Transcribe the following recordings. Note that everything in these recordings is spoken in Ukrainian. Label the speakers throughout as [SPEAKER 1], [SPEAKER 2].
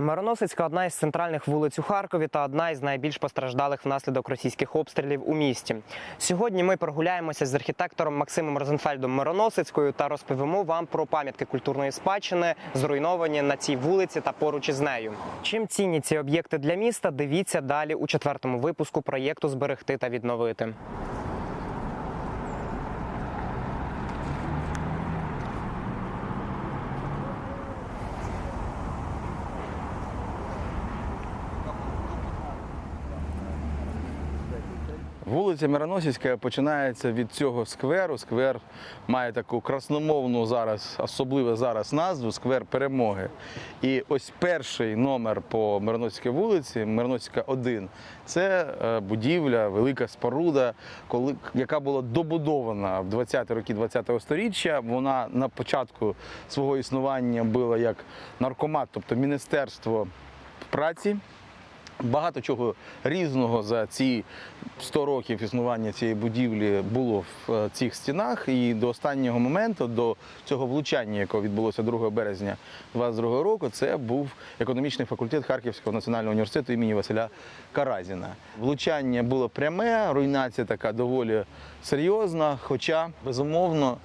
[SPEAKER 1] Мироносицька одна із центральних вулиць у Харкові та одна із найбільш постраждалих внаслідок російських обстрілів у місті. Сьогодні ми прогуляємося з архітектором Максимом Розенфельдом Мироносицькою та розповімо вам про пам'ятки культурної спадщини, зруйновані на цій вулиці та поруч із нею. Чим цінні ці об'єкти для міста? Дивіться далі у четвертому випуску проєкту Зберегти та відновити.
[SPEAKER 2] Вулиця Мироносівська починається від цього скверу. Сквер має таку красномовну зараз, особливо зараз назву сквер перемоги. І ось перший номер по Мироносівській вулиці, Мироносівська 1, це е, будівля, велика споруда, коли, яка була добудована в 20-ті роки 20-го сторіччя. Вона на початку свого існування була як наркомат, тобто Міністерство праці. Багато чого різного за ці 100 років існування цієї будівлі було в е, цих стінах. І до останнього моменту, до цього влучання, яке відбулося 2 березня 2022 року, це був економічний факультет Харківського національного університету імені Василя Каразіна. Влучання було пряме, руйнація така доволі серйозна, хоча безумовно.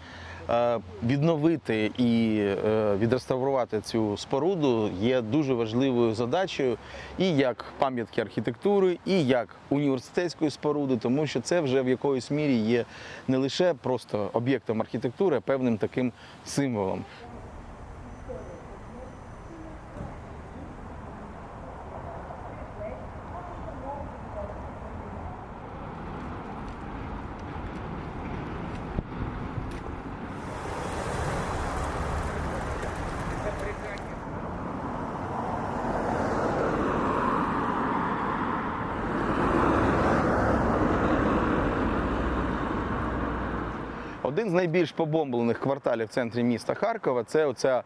[SPEAKER 2] Е, Відновити і е, відреставрувати цю споруду є дуже важливою задачею і як пам'ятки архітектури, і як університетської споруди, тому що це вже в якоїсь мірі є не лише просто об'єктом архітектури, а певним таким символом. Один з найбільш побомблених кварталів в центрі міста Харкова. Це оця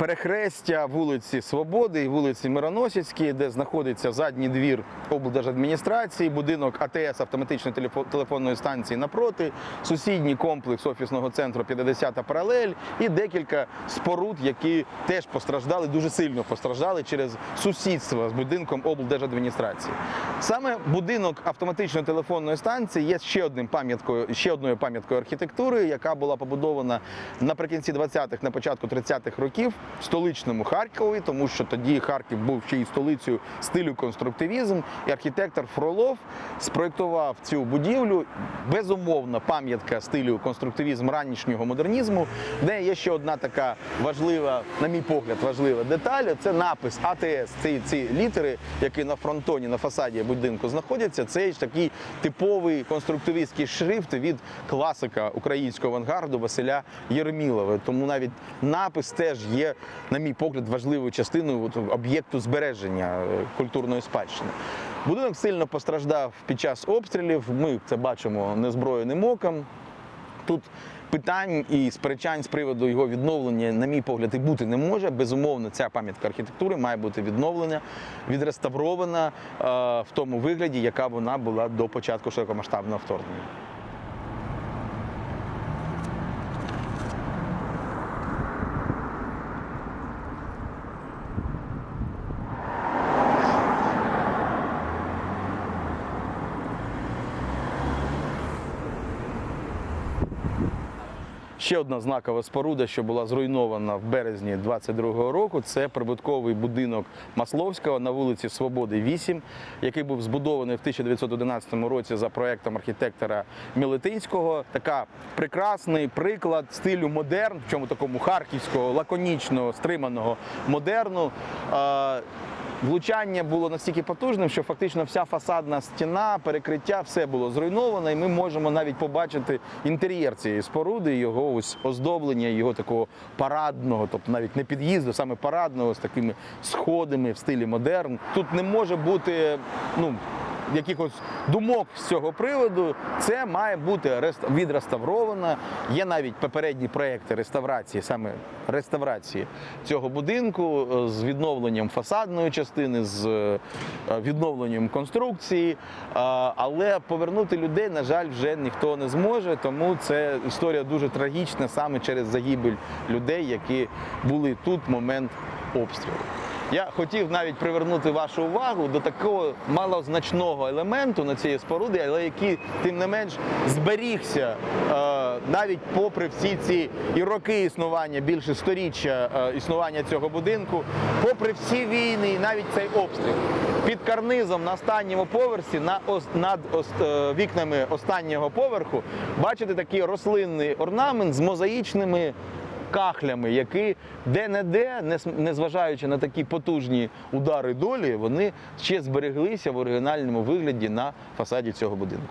[SPEAKER 2] перехрестя вулиці Свободи і вулиці Мироносівській, де знаходиться задній двір облдержадміністрації, будинок АТС автоматичної телефо- телефонної станції напроти, сусідній комплекс офісного центру 50-та паралель і декілька споруд, які теж постраждали, дуже сильно постраждали через сусідство з будинком облдержадміністрації. Саме будинок автоматичної телефонної станції є ще одним пам'яткою, ще одною пам'яткою архітектури, яка була побудована наприкінці 20-х, на початку 30-х років столичному Харкові, тому що тоді Харків був ще й столицею стилю конструктивізм, і архітектор Фролов спроєктував цю будівлю. Безумовна пам'ятка стилю конструктивізм ранішнього модернізму, де є ще одна така важлива, на мій погляд, важлива деталь. Це напис АТС. Ці, ці літери, які на фронтоні, на фасаді будинку знаходяться. Це ж такий типовий конструктивістський шрифт від класика українського авангарду Василя Єрмілова. Тому навіть напис теж є, на мій погляд, важливою частиною об'єкту збереження е, культурної спадщини. Будинок сильно постраждав під час обстрілів. Ми це бачимо незброєним оком. Тут питань і сперечань з приводу його відновлення, на мій погляд, і бути не може. Безумовно, ця пам'ятка архітектури має бути відновлена, відреставрована е, в тому вигляді, яка вона була до початку широкомасштабного вторгнення. Ще одна знакова споруда, що була зруйнована в березні 22-го року, це прибутковий будинок Масловського на вулиці Свободи 8, який був збудований в 1911 році за проектом архітектора Мілетинського. Така прекрасний приклад стилю модерн, в чому такому харківського, лаконічного, стриманого модерну. Влучання було настільки потужним, що фактично вся фасадна стіна, перекриття, все було зруйновано, і ми можемо навіть побачити інтер'єр цієї споруди, його ось оздоблення, його такого парадного, тобто навіть не під'їзду, саме парадного з такими сходами в стилі модерн. Тут не може бути ну. Якихось думок з цього приводу це має бути рест- відреставровано. Є навіть попередні проекти реставрації, саме реставрації цього будинку е, з відновленням фасадної частини, з е, відновленням конструкції. Але повернути людей, на жаль, вже ніхто не зможе. Тому це історія дуже трагічна саме через загибель людей, які були тут в момент обстрілу. Я хотів навіть привернути вашу увагу до такого малозначного елементу на цієї споруди, але який тим не менш зберігся е, навіть попри всі ці і роки існування, більше сторіччя е, існування цього будинку, попри всі війни, і навіть цей обстріл. Під карнизом на останньому поверсі, на ос- над е, вікнами останнього поверху, бачите такий рослинний орнамент з мозаїчними кахлями, які де-не-де, незважаючи на такі потужні удари долі, вони ще збереглися в оригінальному вигляді на фасаді цього будинку.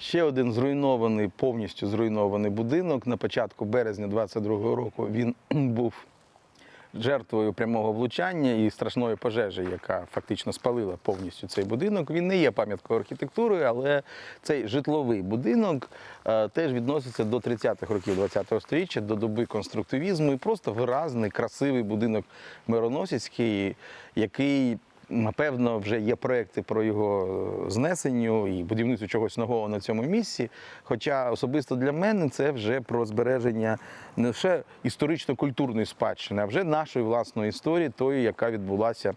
[SPEAKER 2] Ще один зруйнований, повністю зруйнований будинок. На початку березня 22-го року він був жертвою прямого влучання і страшної пожежі, яка фактично спалила повністю цей будинок. Він не є пам'яткою архітектури, але цей житловий будинок е, теж відноситься до 30-х років ХХ століття, до доби конструктивізму і просто виразний, красивий будинок Мироносицький, який. Напевно, вже є проекти про його е, знесенню і будівництво чогось нового на цьому місці. Хоча особисто для мене це вже про збереження не лише історично-культурної спадщини, а вже нашої власної історії, тої, яка відбулася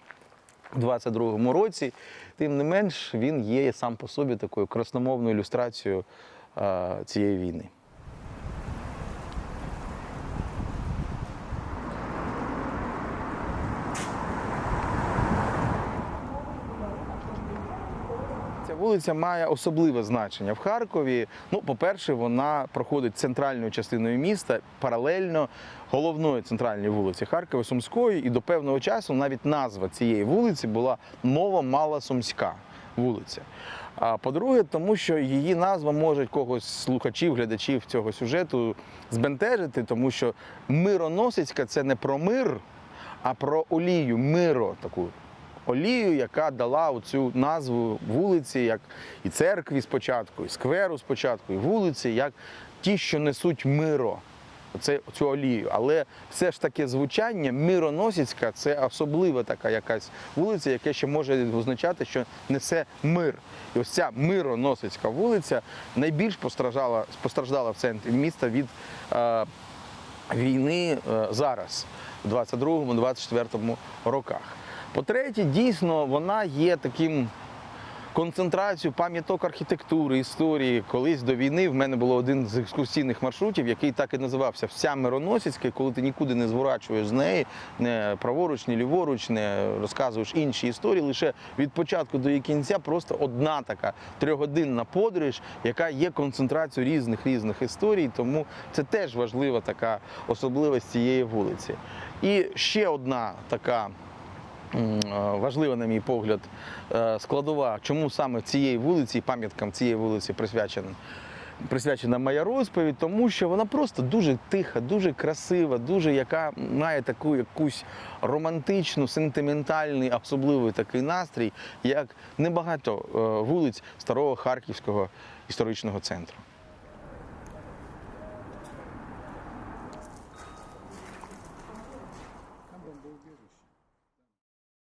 [SPEAKER 2] у 22-му році. Тим не менш, він є сам по собі такою красномовною ілюстрацією е, цієї війни. Ця вулиця має особливе значення в Харкові. Ну, по-перше, вона проходить центральною частиною міста паралельно головної центральній вулиці Харкова Сумської, і до певного часу навіть назва цієї вулиці була Нова Сумська вулиця. А по-друге, тому що її назва може когось з слухачів, глядачів цього сюжету збентежити, тому що Мироносицька це не про мир, а про олію, миро таку олію, яка дала оцю назву вулиці, як і церкві спочатку, і скверу спочатку, і вулиці, як ті, що несуть миро. Оце цю олію. Але все ж таки звучання Мироносицька це особлива така якась вулиця, яка ще може означати, що несе мир. І ось ця Мироносицька вулиця найбільш постраждала, постраждала в центрі міста від е, війни е, зараз, у 22-24 роках. По-третє, дійсно, вона є таким концентрацією пам'яток архітектури, історії. Колись до війни в мене було один з екскурсійних маршрутів, який так і називався Вся Мироносицька, коли ти нікуди не зворачуєш з неї, не праворуч, ні ліворуч, не розказуєш інші історії. Лише від початку до її кінця просто одна така трьохгодинна подорож, яка є концентрацією різних різних історій. Тому це теж важлива така особливість цієї вулиці. І ще одна така. Е, Важлива, на мій погляд, е, складова, чому саме цієї вулиці, пам'яткам цієї вулиці присвячена, присвячена моя розповідь, тому що вона просто дуже тиха, дуже красива, дуже яка має таку якусь романтичну, сентиментальний, особливий такий настрій, як небагато е, вулиць старого харківського історичного центру.